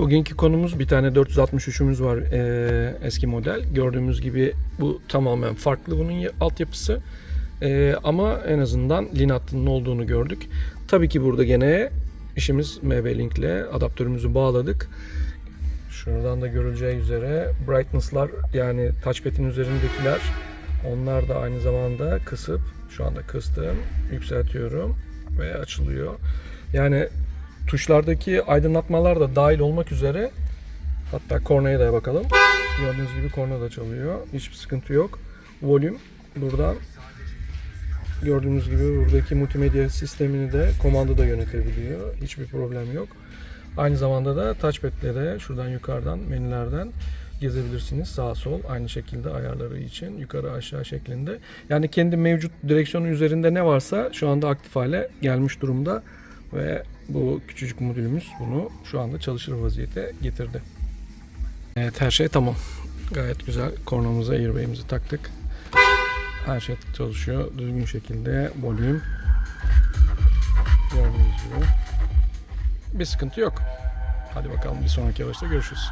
Bugünkü konumuz bir tane 463'ümüz var eee, eski model. Gördüğümüz gibi bu tamamen farklı bunun ya- altyapısı. Eee, ama en azından lin hattının olduğunu gördük. Tabii ki burada gene işimiz MB Link ile adaptörümüzü bağladık. Şuradan da görüleceği üzere brightness'lar yani touchpad'in üzerindekiler onlar da aynı zamanda kısıp şu anda kıstım, yükseltiyorum ve açılıyor. Yani tuşlardaki aydınlatmalar da dahil olmak üzere hatta kornaya da bakalım. Gördüğünüz gibi korna da çalıyor. Hiçbir sıkıntı yok. Volüm buradan gördüğünüz gibi buradaki multimedya sistemini de komanda da yönetebiliyor. Hiçbir problem yok. Aynı zamanda da touchpad'le de şuradan yukarıdan menülerden gezebilirsiniz. Sağ sol aynı şekilde ayarları için yukarı aşağı şeklinde. Yani kendi mevcut direksiyonun üzerinde ne varsa şu anda aktif hale gelmiş durumda ve bu küçücük modülümüz bunu şu anda çalışır vaziyete getirdi. Evet her şey tamam. Gayet güzel. Kornamıza airbag'imizi taktık. Her şey çalışıyor. Düzgün şekilde volüm. Gördüğünüz gibi. Bir sıkıntı yok. Hadi bakalım bir sonraki yarışta görüşürüz.